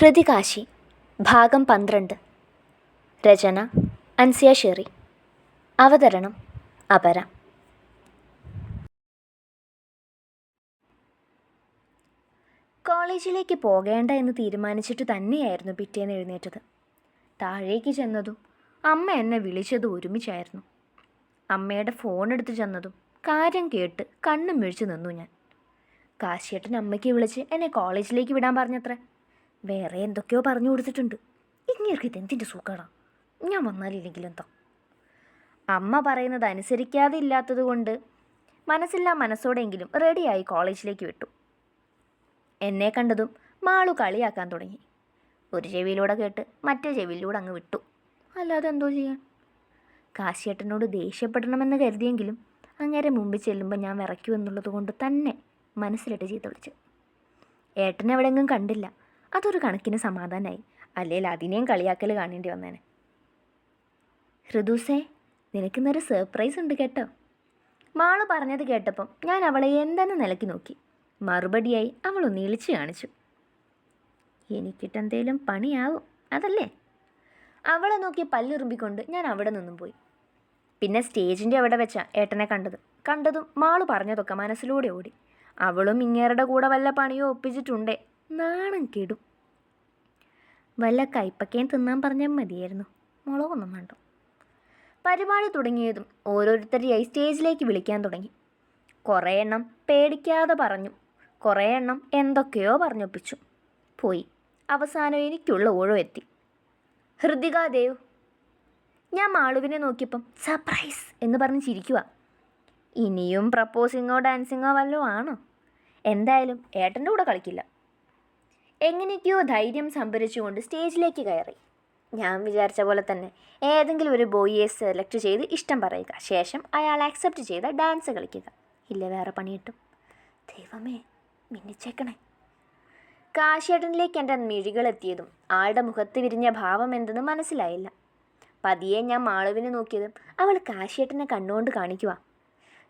ഹൃതികാശി ഭാഗം പന്ത്രണ്ട്. രചന അൻസിയ ഷെറി. അവതരണം അപര. കോളേജിലേക്ക് പോകേണ്ട എന്ന് തീരുമാനിച്ചിട്ട് തന്നെയായിരുന്നു പിറ്റേന്ന് എഴുന്നേറ്റത്. താഴേക്ക് ചെന്നതും അമ്മ എന്നെ വിളിച്ചതും ഒരുമിച്ചായിരുന്നു. അമ്മയുടെ ഫോൺ എടുത്ത് ചെന്നതും കാര്യം കേട്ട് കണ്ണും മിഴിച്ചു നിന്നു ഞാൻ. കാശിയേട്ടൻ അമ്മയ്ക്ക് വിളിച്ച് എന്നെ കോളേജിലേക്ക് വിടാൻ പറഞ്ഞത്രേ. വേറെ എന്തൊക്കെയോ പറഞ്ഞു കൊടുത്തിട്ടുണ്ട്. ഇങ്ങേർക്ക് ഇതെന്തിന്റെ സുഖമാണ് ഞാൻ വന്നാലില്ലെങ്കിൽ എന്താ. അമ്മ പറയുന്നത് അനുസരിക്കാതെ ഇല്ലാത്തത് കൊണ്ട് മനസ്സില്ലാ മനസ്സോടെങ്കിലും റെഡിയായി കോളേജിലേക്ക് വിട്ടു. എന്നെ കണ്ടതും മാളു കളിയാക്കാൻ തുടങ്ങി. ഒരു ചെവിയിലൂടെ കേട്ട് മറ്റേ ചെവിയിലൂടെ അങ്ങ് വിട്ടു. അല്ലാതെ എന്തോ ചെയ്യാൻ? കാശിയേട്ടനോട് ദേഷ്യപ്പെടണമെന്ന് കരുതിയെങ്കിലും അങ്ങേരെ മുമ്പിൽ ചെല്ലുമ്പോൾ ഞാൻ വിറയ്ക്കൂ കൊണ്ട് തന്നെ മനസ്സിലിട്ട് ചീത്ത വിളിച്ചു. ഏട്ടനെ കണ്ടില്ല. അതൊരു കണക്കിന് സമാധാനമായി അല്ലെങ്കിൽ അതിനെയും കളിയാക്കൽ കാണേണ്ടി വന്നേനെ. ഹൃദൂസേ നിനക്കിന്നൊരു സർപ്രൈസ് ഉണ്ട് കേട്ടോ. മാൾ പറഞ്ഞത് കേട്ടപ്പം ഞാൻ അവളെ എന്തെന്ന് നിലക്കി നോക്കി. മറുപടിയായി അവൾ ഒന്ന് ഇളിച്ചു കാണിച്ചു. എനിക്കിട്ടെന്തേലും പണിയാവും അതല്ലേ? അവളെ നോക്കി പല്ലുറുമ്പിക്കൊണ്ട് ഞാൻ അവിടെ നിന്നും പോയി. പിന്നെ സ്റ്റേജിന്റെ അവിടെ വെച്ചാ ഏട്ടനെ കണ്ടത്. കണ്ടതും മാൾ പറഞ്ഞതൊക്കെ മനസ്സിലൂടെ ഓടി. അവളും ഇങ്ങേരുടെ കൂടെ വല്ല പണിയോ ഒപ്പിച്ചിട്ടുണ്ടേ. നാണം കെടും. വല്ല കൈപ്പക്കയും തിന്നാൻ പറഞ്ഞാൽ മതിയായിരുന്നു. മുളകൊന്നും വേണ്ട. പരിപാടി തുടങ്ങിയതും ഓരോരുത്തരെയായി സ്റ്റേജിലേക്ക് വിളിക്കാൻ തുടങ്ങി. കുറേ എണ്ണം പേടിക്കാതെ പറഞ്ഞു. കുറേ എണ്ണം എന്തൊക്കെയോ പറഞ്ഞൊപ്പിച്ചു. പോയി. അവസാനം എനിക്കുള്ള ഓഴോ എത്തി. ഹൃദിക ദേവ് ഞാൻ മാളുവിനെ നോക്കിയപ്പം സർപ്രൈസ് എന്ന് പറഞ്ഞ് ചിരിക്കുക ഇനിയും പ്രപ്പോസിങ്ങോ ഡാൻസിങ്ങോ വല്ലതും ആണോ? എന്തായാലും ഏട്ടന്റെ കൂടെ കളിക്കില്ല. എങ്ങനെയൊക്കെയോ ധൈര്യം സംഭരിച്ചുകൊണ്ട് സ്റ്റേജിലേക്ക് കയറി. ഞാൻ വിചാരിച്ച പോലെ തന്നെ ഏതെങ്കിലും ഒരു ബോയിയെ സെലക്ട് ചെയ്ത് ഇഷ്ടം പറയുക ശേഷം അയാൾ ആക്സെപ്റ്റ് ചെയ്ത ഡാൻസ് കളിക്കുക. ഇല്ല വേറെ പണി കിട്ടും ദൈവമേ മിന്നിച്ചേക്കണേ. കാശേട്ടനിലേക്ക് എന്റെ മിഴികളെത്തിയതും ആളുടെ മുഖത്ത് വിരിഞ്ഞ ഭാവം എന്തെന്ന് മനസ്സിലായില്ല. പതിയെ ഞാൻ മാളുവിനെ നോക്കിയതും അവൾ കാശേട്ടനെ കണ്ണുകൊണ്ട് കാണിക്കുക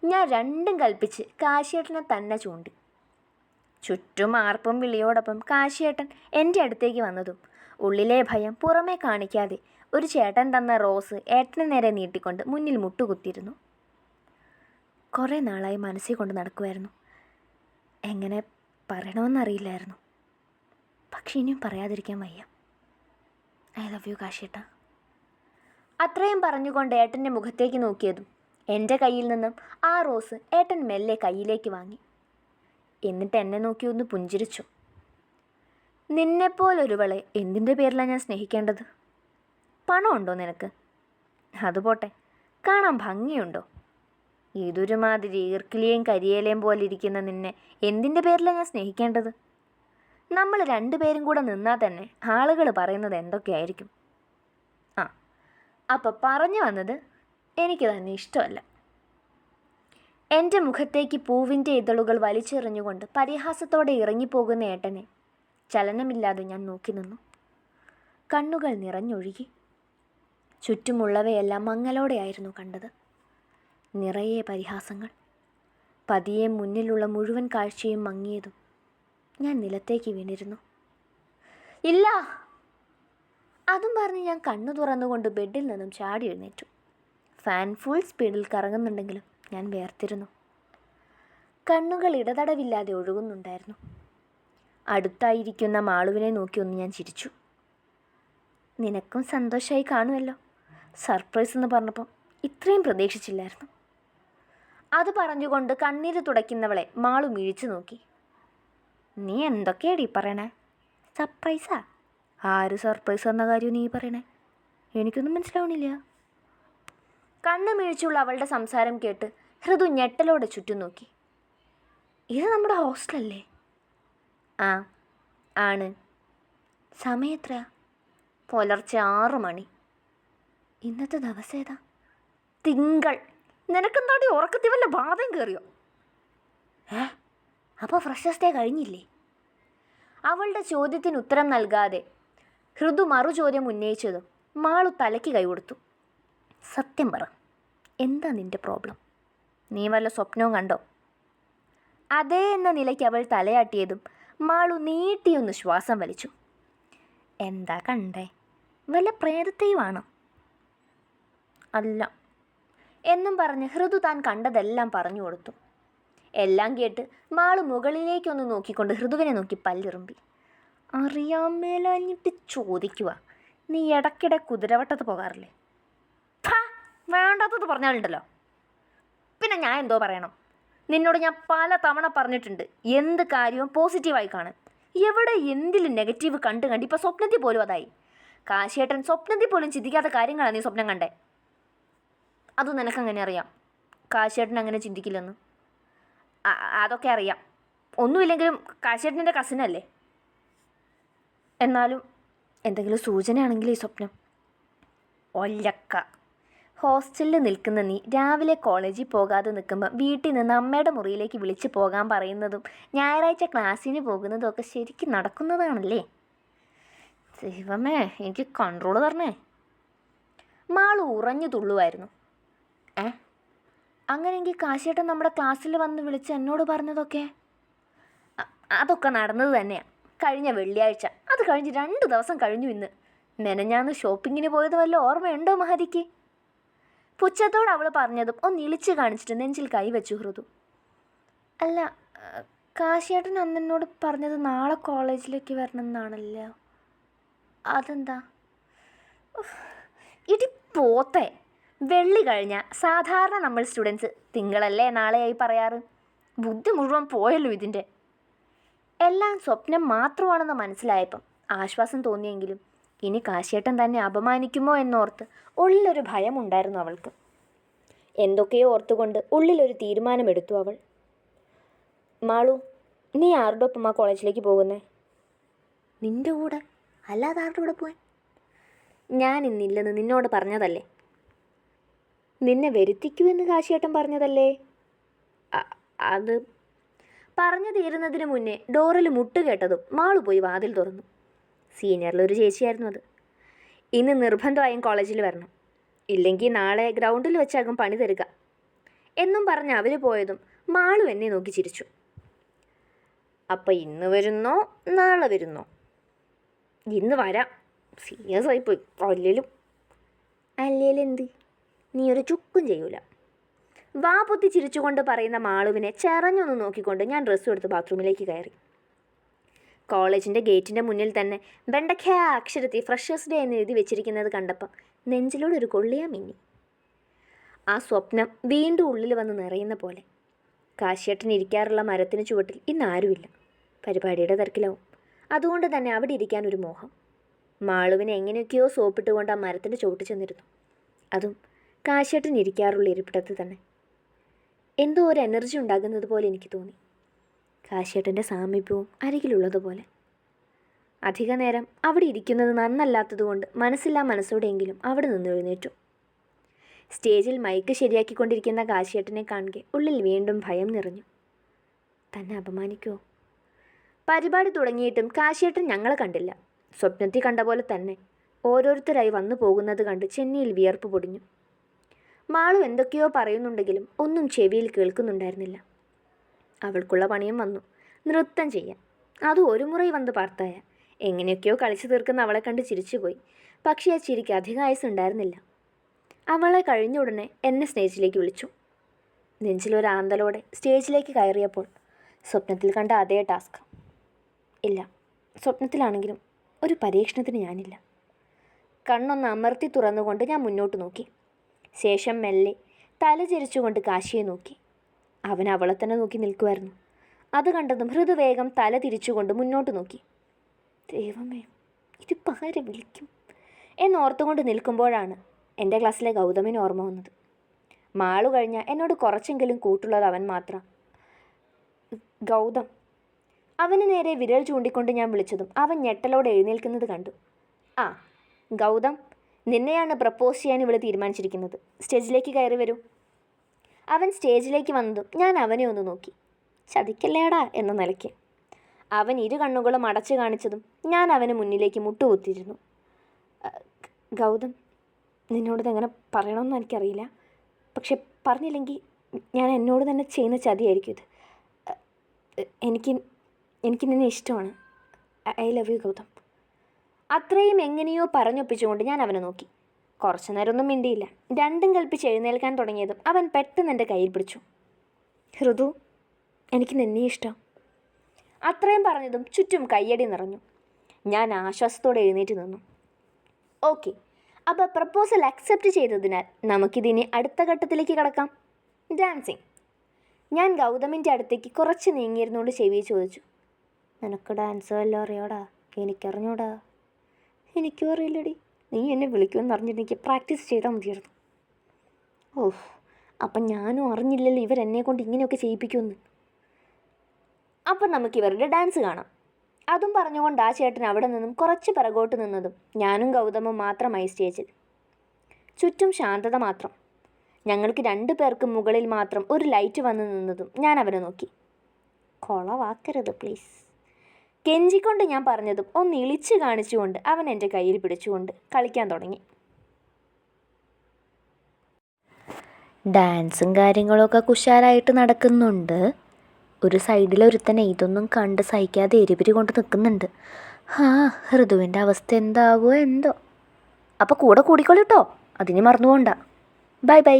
ഞാൻ രണ്ടും കൽപ്പിച്ച് കാശേട്ടനെ തന്നെ ചൂണ്ടി. ചുറ്റും ആർപ്പും വിളിയോടൊപ്പം കാശിയേട്ടൻ എന്റെ അടുത്തേക്ക് വന്നതും. ഉള്ളിലെ ഭയം പുറമേ കാണിക്കാതെ ഒരു ചേട്ടൻ തന്ന റോസ് ഏട്ടന് നേരെ നീട്ടിക്കൊണ്ട് മുന്നിൽ മുട്ടുകുത്തിയിരുന്നു. കുറേ നാളായി മനസ്സിൽ കൊണ്ട് നടക്കുമായിരുന്നു എങ്ങനെ പറയണമെന്നറിയില്ലായിരുന്നു. പക്ഷെ ഇനിയും പറയാതിരിക്കാൻ വയ്യ. ഐ ലവ് യു കാശിയേട്ട. അത്രയും പറഞ്ഞുകൊണ്ട് ഏട്ടന്റെ മുഖത്തേക്ക് നോക്കിയതും എന്റെ കയ്യിൽ നിന്നും ആ റോസ് ഏട്ടൻ മെല്ലെ കയ്യിലേക്ക് വാങ്ങി. എന്നിട്ട് എന്നെ നോക്കി ഒന്ന് പുഞ്ചിരിച്ചു. നിന്നെപ്പോലൊരുവളെ എന്തിന്റെ പേരിലാണ് ഞാൻ സ്നേഹിക്കേണ്ടത്? പണമുണ്ടോ നിനക്ക്? അതുപോട്ടെ കാണാൻ ഭംഗിയുണ്ടോ? ഇതൊരുമാതിരി ഈർക്കിലിയേയും കരിയേലയും പോലെ ഇരിക്കുന്ന നിന്നെ എന്തിന്റെ പേരിലാണ് ഞാൻ സ്നേഹിക്കേണ്ടത്? നമ്മൾ രണ്ടുപേരും കൂടെ നിന്നാൽ തന്നെ ആളുകൾ പറയുന്നത് എന്തൊക്കെയായിരിക്കും? ആ അപ്പം പറഞ്ഞു വന്നത് എനിക്ക് തന്നെ ഇഷ്ടമല്ല. എന്റെ മുഖത്തേക്ക് പൂവിന്റെ ഇതളുകൾ വലിച്ചെറിഞ്ഞുകൊണ്ട് പരിഹാസത്തോടെ ഇറങ്ങിപ്പോകുന്ന ഏട്ടനെ. ചലനമില്ലാതെ ഞാൻ നോക്കി നിന്നു. കണ്ണുകൾ നിറഞ്ഞൊഴുകി. ചുറ്റുമുള്ളവയെല്ലാം മങ്ങലോടെയായിരുന്നു കണ്ടത്. നിറയെ പരിഹാസങ്ങൾ. പതിയെ മുന്നിലുള്ള മുഴുവൻ കാഴ്ചയും മങ്ങിയതും ഞാൻ നിലത്തേക്ക് വീണിരുന്നു. ഇല്ല! അതും പറഞ്ഞ് ഞാൻ കണ്ണു തുറന്നുകൊണ്ട് ബെഡിൽ നിന്നും ചാടി എഴുന്നേറ്റു. ഫാൻ ഫുൾ സ്പീഡിൽ കറങ്ങുന്നുണ്ടെങ്കിലും ഞാൻ വേർത്തിരുന്നു കണ്ണുകൾ ഇടതടവില്ലാതെ ഒഴുകുന്നുണ്ടായിരുന്നു. അടുത്തായിരിക്കുന്ന മാളുവിനെ നോക്കി ഒന്ന് ഞാൻ ചിരിച്ചു. നിനക്കും സന്തോഷമായി കാണുമല്ലോ. സർപ്രൈസ് എന്ന് പറഞ്ഞപ്പോൾ ഇത്രയും പ്രതീക്ഷിച്ചില്ലായിരുന്നു. അത് പറഞ്ഞുകൊണ്ട് കണ്ണീര് തുടയ്ക്കുന്നവളെ മാളു മിഴിച്ചു നോക്കി. നീ എന്തൊക്കെയാടി പറയണേ? സർപ്രൈസാ? ആര് സർപ്രൈസ് എന്ന കാര്യം നീ പറയണേ? എനിക്കൊന്നും മനസ്സിലാവണില്ല. കണ്ണ് മിഴിച്ചുള്ള അവളുടെ സംസാരം കേട്ട് ഹൃദു ഞെട്ടലോടെ ചുറ്റും നോക്കി. ഇത് നമ്മുടെ ഹോസ്റ്റലല്ലേ? ആ ആണ്. സമയത്ര? പുലർച്ചെ ആറ് മണി. ഇന്നത്തെ ദിവസം ഏതാ? തിങ്കൾ. നിനക്കെന്താടി ഉറക്കത്തി വല്ല ബാധം കയറിയോ? ഏ അപ്പോൾ ഫ്രഷസ്റ്റേ കഴിഞ്ഞില്ലേ? അവളുടെ ചോദ്യത്തിന് ഉത്തരം നൽകാതെ ഹൃദു മറു ചോദ്യം ഉന്നയിച്ചതും മാളു തലയ്ക്ക് കൈ കൊടുത്തു. സത്യം പറ. എന്താ നിന്റെ പ്രോബ്ലം നീ വല്ല സ്വപ്നവും കണ്ടോ? അതേ എന്ന നിലയ്ക്ക് അവൾ തലയാട്ടിയതും മാളു നീട്ടിയൊന്ന് ശ്വാസം വലിച്ചു. എന്താ കണ്ടേ? വല്ല പ്രേതത്തെയുമാണോ? അല്ല. എന്നും പറഞ്ഞ് ഹൃദു താൻ കണ്ടതെല്ലാം പറഞ്ഞു കൊടുത്തു. എല്ലാം കേട്ട് മാൾ മുകളിലേക്കൊന്ന് നോക്കിക്കൊണ്ട് ഹൃദുവിനെ നോക്കി പല്ലിറുമ്പി. അറിയാൻ ചോദിക്കുക നീ ഇടയ്ക്കിടെ കുതിരവട്ടത്ത് പോകാറില്ലേ? വേണ്ടാത്തത് പറഞ്ഞാലുണ്ടല്ലോ. പിന്നെ ഞാൻ എന്തോ പറയണം. നിന്നോട് ഞാൻ പല തവണ പറഞ്ഞിട്ടുണ്ട്. എന്ത് കാര്യവും പോസിറ്റീവായി കാണും എവിടെ എന്തിലും നെഗറ്റീവ് കണ്ട് കണ്ട് ഇപ്പോൾ സ്വപ്നത്തിൽ പോലും അതായി. കാശിയേട്ടൻ സ്വപ്നത്തിൽ പോലും ചിന്തിക്കാത്ത കാര്യങ്ങളാണ് നീ സ്വപ്നം കണ്ടേ. അത് നിനക്കങ്ങനെ അറിയാം. കാശിയേട്ടൻ അങ്ങനെ ചിന്തിക്കില്ലെന്ന്. അതൊക്കെ അറിയാം. ഒന്നുമില്ലെങ്കിലും കാശിയേട്ടന്റെ കസിനല്ലേ എന്നാലും എന്തെങ്കിലും സൂചനയാണെങ്കിൽ ഈ സ്വപ്നം. ഒല്ലക്ക. ഹോസ്റ്റലിൽ നിൽക്കുന്ന നീ രാവിലെ കോളേജിൽ പോകാതെ നിൽക്കുമ്പോൾ വീട്ടിൽ നിന്ന് അമ്മയുടെ മുറിയിലേക്ക് വിളിച്ച് പോകാൻ പറയുന്നതും ഞായറാഴ്ച ക്ലാസ്സിന് പോകുന്നതും ഒക്കെ ശരിക്കും നടക്കുന്നതാണല്ലേ? ദൈവമേ എനിക്ക് കൺട്രോൾ തരണേ. മാൾ ഉറഞ്ഞു തുള്ളുമായിരുന്നു ഏ? അങ്ങനെയെങ്കിൽ കാശിയേട്ടൻ നമ്മുടെ ക്ലാസ്സിൽ വന്ന് വിളിച്ച് എന്നോട് പറഞ്ഞതൊക്കെ? അതൊക്കെ നടന്നത് തന്നെയാണ് കഴിഞ്ഞ വെള്ളിയാഴ്ച. അത് കഴിഞ്ഞ് രണ്ട് ദിവസം കഴിഞ്ഞു ഇന്ന്. മെനഞ്ഞാന്ന് ഷോപ്പിങ്ങിന് പോയത് വല്ല ഓർമ്മയുണ്ടോ മഹതിക്ക്? പുച്ഛത്തോട് അവൾ പറഞ്ഞതും ഒന്ന് ഇളിച്ച് കാണിച്ചിട്ട് നെഞ്ചിൽ കൈ വെച്ചു ഹൃദു. അല്ല കാശിയേട്ടൻ അന്നെന്നോട് പറഞ്ഞത് നാളെ കോളേജിലേക്ക് വരണം എന്നാണല്ലോ അതെന്താ ഇടി പോത്തെ. വെള്ളി കഴിഞ്ഞ സാധാരണ നമ്മൾ സ്റ്റുഡൻസ് തിങ്കളല്ലേ നാളെയായി പറയാറ്? ബുദ്ധി മുഴുവൻ പോയല്ലോ ഇതിന്റെ. എല്ലാം സ്വപ്നം മാത്രമാണെന്ന് മനസ്സിലായപ്പം ആശ്വാസം തോന്നിയെങ്കിലും ഇനി കാശിയേട്ടൻ തന്നെ അപമാനിക്കുമോ എന്നോർത്ത് ഉള്ളിലൊരു ഭയമുണ്ടായിരുന്നു അവൾക്ക്. എന്തൊക്കെയോ ഓർത്തുകൊണ്ട് ഉള്ളിലൊരു തീരുമാനമെടുത്തു അവൾ. മാളു നീ ആരുടെ ഒപ്പമാ കോളേജിലേക്ക് പോകുന്നേ? നിന്റെ കൂടെ? അല്ലാതെ ആരുടെ കൂടെ പോവാൻ? ഞാൻ ഇന്നില്ലെന്ന് നിന്നോട് പറഞ്ഞതല്ലേ? നിന്നെ വരുത്തിക്കുമെന്ന് കാശിയേട്ടൻ പറഞ്ഞതല്ലേ? അത് പറഞ്ഞു തീരുന്നതിന് മുന്നേ ഡോറിൽ മുട്ട് കേട്ടതും മാളു പോയി വാതിൽ തുറന്നു. സീനിയറിലൊരു ചേച്ചിയായിരുന്നു അത്. ഇന്ന് നിർബന്ധമായും കോളേജിൽ വരണം. ഇല്ലെങ്കിൽ നാളെ ഗ്രൗണ്ടിൽ വെച്ചാകും പണി തരിക. എന്നും പറഞ്ഞ് അവർ പോയതും മാളു എന്നെ നോക്കി ചിരിച്ചു. അപ്പം ഇന്ന് വരുന്നോ? നാളെ വരുന്നോ? ഇന്ന് വരാം. സീരിയസ് ആയിപ്പോയി. അല്ലേലും. അല്ലേലും എന്ത് നീ ഒരു ചുക്കും ചെയ്യൂല. വാ പൊത്തി ചിരിച്ചുകൊണ്ട് പറയുന്ന മാളുവിനെ ചെറഞ്ഞൊന്ന് നോക്കിക്കൊണ്ട് ഞാൻ ഡ്രസ്സ് എടുത്ത് ബാത്റൂമിലേക്ക് കയറി. കോളേജിന്റെ ഗേറ്റിന്റെ മുന്നിൽ തന്നെ വെണ്ടയ്ക്ക അക്ഷരത്തിൽ ഫ്രഷേഴ്സ് ഡേ എന്ന് എഴുതി വെച്ചിരിക്കുന്നത് കണ്ടപ്പം നെഞ്ചിലൂടെ ഒരു കൊള്ളിയാ മിന്നി. ആ സ്വപ്നം വീണ്ടും ഉള്ളിൽ വന്ന് നിറയുന്ന പോലെ. കാശിയേട്ടൻ ഇരിക്കാറുള്ള മരത്തിന് ചുവട്ടിൽ ഇന്ന് ആരുമില്ല. പരിപാടിയുടെ തിരക്കിലാവും. അതുകൊണ്ട് തന്നെ അവിടെ ഇരിക്കാൻ ഒരു മോഹം. മാളുവിനെ എങ്ങനെയൊക്കെയോ സോപ്പിട്ടുകൊണ്ട് ആ മരത്തിന്റെ ചുവട്ട് ചെന്നിരുന്നു. അതും കാശിയേട്ടൻ ഇരിക്കാറുള്ള ഇരിപ്പിടത്ത് തന്നെ. എന്തോ ഒരു എനർജി ഉണ്ടാകുന്നത് പോലെ എനിക്ക് തോന്നി. കാശിയേട്ടന്റെ സാമീപ്യവും അരികിലുള്ളതുപോലെ. അധിക നേരം അവിടെ ഇരിക്കുന്നത് നന്നല്ലാത്തതുകൊണ്ട് മനസ്സില്ലാ മനസ്സോടെയെങ്കിലും അവിടെ നിന്ന് എഴുന്നേറ്റു. സ്റ്റേജിൽ മൈക്ക് ശരിയാക്കിക്കൊണ്ടിരിക്കുന്ന കാശിയേട്ടനെ കാണുകെ ഉള്ളിൽ വീണ്ടും ഭയം നിറഞ്ഞു. തന്നെ അപമാനിക്കുമോ പരിപാടി തുടങ്ങിയിട്ടും കാശിയേട്ടൻ ഞങ്ങളെ കണ്ടില്ല. സ്വപ്നത്തിൽ കണ്ട പോലെ തന്നെ ഓരോരുത്തരായി വന്നു പോകുന്നത് കണ്ട് ചെന്നിയിൽ വിയർപ്പ് പൊടിഞ്ഞു. മാളു എന്തൊക്കെയോ പറയുന്നുണ്ടെങ്കിലും ഒന്നും ചെവിയിൽ കേൾക്കുന്നുണ്ടായിരുന്നില്ല. അവൾക്കുള്ള പണിയും വന്നു. നൃത്തം ചെയ്യാൻ. അത് ഒരു മുറി വന്ന് പാർത്തായ. എങ്ങനെയൊക്കെയോ കളിച്ചു തീർക്കുന്ന അവളെ കണ്ട് ചിരിച്ചുപോയി. പക്ഷേ ആ ചിരിക്ക് അധിക ആയുസ് ഉണ്ടായിരുന്നില്ല അവളെ കഴിഞ്ഞ ഉടനെ എന്നെ സ്റ്റേജിലേക്ക് വിളിച്ചു. നെഞ്ചിലൊരാന്തലോടെ സ്റ്റേജിലേക്ക് കയറിയപ്പോൾ സ്വപ്നത്തിൽ കണ്ട അതേ ടാസ്ക്. ഇല്ല സ്വപ്നത്തിലാണെങ്കിലും ഒരു പരീക്ഷണത്തിന് ഞാനില്ല. കണ്ണൊന്ന് അമർത്തി തുറന്നുകൊണ്ട് ഞാൻ മുന്നോട്ട് നോക്കി. ശേഷം മെല്ലെ തല ചരിച്ചുകൊണ്ട് കാശിയെ നോക്കി. അവൻ അവളെ തന്നെ നോക്കി നിൽക്കുമായിരുന്നു അത് കണ്ടതും ഹൃദുവേഗം തല തിരിച്ചുകൊണ്ട് മുന്നോട്ട് നോക്കി. ദൈവമേ ഇതിപ്പോൾ ആരെ വിളിക്കും? എന്നോർത്തുകൊണ്ട് നിൽക്കുമ്പോഴാണ് എന്റെ ക്ലാസ്സിലെ ഗൗതമിന് ഓർമ്മ വന്നത്. മാളു കഴിഞ്ഞാൽ എന്നോട് കുറച്ചെങ്കിലും കൂട്ടുള്ളത് അവൻ മാത്രം. ഗൗതം. അവന് നേരെ വിരൽ ചൂണ്ടിക്കൊണ്ട് ഞാൻ വിളിച്ചതും അവൻ ഞെട്ടലോടെ എഴുന്നേൽക്കുന്നത് കണ്ടു. ആ ഗൗതം നിന്നെയാണ് പ്രപ്പോസ് ചെയ്യാൻ ഇവിടെ തീരുമാനിച്ചിരിക്കുന്നത്. സ്റ്റേജിലേക്ക് കയറി വരൂ. അവൻ സ്റ്റേജിലേക്ക് വന്നതും ഞാൻ അവനെ ഒന്ന് നോക്കി. ചതിക്കല്ലേടാ എന്ന നിലയ്ക്ക്. അവൻ ഇരു കണ്ണുകളും അടച്ചു കാണിച്ചതും ഞാൻ അവന് മുന്നിലേക്ക് മുട്ടുകുത്തിയിരുന്നു. ഗൗതം നിന്നോടത് എങ്ങനെ പറയണമെന്ന് എനിക്കറിയില്ല. പക്ഷെ പറഞ്ഞില്ലെങ്കിൽ ഞാൻ എന്നോട് തന്നെ ചെയ്യുന്ന ചതിയായിരിക്കും ഇത്. എനിക്ക് എനിക്ക് നിന്നെ ഇഷ്ടമാണ്. I love you Gautam. അത്രയും എങ്ങനെയോ പറഞ്ഞൊപ്പിച്ചുകൊണ്ട് ഞാൻ അവനെ നോക്കി. കുറച്ചു നേരമൊന്നും മിണ്ടിയില്ല. രണ്ടും കൽപ്പിച്ച് എഴുന്നേൽക്കാൻ തുടങ്ങിയതും അവൻ പെട്ടെന്ന് എന്റെ കയ്യിൽ പിടിച്ചു. ഹൃദു എനിക്ക് നിന്നെ ഇഷ്ടം. അത്രയും പറഞ്ഞതും ചുറ്റും കയ്യടി നിറഞ്ഞു. ഞാൻ ആശ്വാസത്തോടെ എഴുന്നേറ്റ് നിന്നു. ഓക്കെ അപ്പോൾ പ്രപ്പോസൽ അക്സെപ്റ്റ് ചെയ്തതിനാൽ നമുക്കിതിനെ അടുത്ത ഘട്ടത്തിലേക്ക് കടക്കാം. ഡാൻസിങ്. ഞാൻ ഗൗതമിന്റെ അടുത്തേക്ക് കുറച്ച് നീങ്ങിയിരുന്നുകൊണ്ട് ചെവി ചോദിച്ചു. നിനക്ക് ഡാൻസ് വല്ലതും അറിയോടാ? എനിക്കറിഞ്ഞൂടാ? എനിക്കും അറിയില്ലടി. നീ എന്നെ വിളിക്കുമെന്ന് അറിഞ്ഞിട്ട് എനിക്ക് പ്രാക്ടീസ് ചെയ്താൽ മതിയായിരുന്നു. ഓഹ് അപ്പം ഞാനും അറിഞ്ഞില്ലല്ലോ ഇവരെന്നെ കൊണ്ട് ഇങ്ങനെയൊക്കെ ചെയ്യിപ്പിക്കുമെന്ന്. അപ്പം നമുക്ക് ഇവരുടെ ഡാൻസ് കാണാം. അതും പറഞ്ഞുകൊണ്ട് ആ ചേട്ടൻ അവിടെ നിന്നും കുറച്ച് പിറകോട്ട് നിന്നതും ഞാനും ഗൗതമും മാത്രമായി സ്റ്റേജിൽ. ചുറ്റും ശാന്തത മാത്രം. ഞങ്ങൾക്ക് രണ്ടു പേർക്ക് മുകളിൽ മാത്രം ഒരു ലൈറ്റ് വന്ന് നിന്നതും ഞാൻ അവരെ നോക്കി. കൊളവാക്കരുത് പ്ലീസ്. കെഞ്ചിക്കൊണ്ട് ഞാൻ പറഞ്ഞതും ഒന്ന് ഇളിച്ച് കാണിച്ചുകൊണ്ട് അവൻ എന്റെ കയ്യിൽ പിടിച്ചുകൊണ്ട് കളിക്കാൻ തുടങ്ങി. ഡാൻസും കാര്യങ്ങളൊക്കെ കുശാലായിട്ട് നടക്കുന്നുണ്ട്. ഒരു സൈഡിൽ ഒരുത്തനെ ഇതൊന്നും കണ്ട് സഹിക്കാതെ എരിപിരി കൊണ്ട് നിൽക്കുന്നുണ്ട്. ഹാ ഋതുവിന്റെ അവസ്ഥ എന്താവോ എന്തോ. അപ്പോൾ കൂടെ കൂടിക്കോളിട്ടോ അതിന് മറന്നു പോണ്ട ബൈ ബൈ.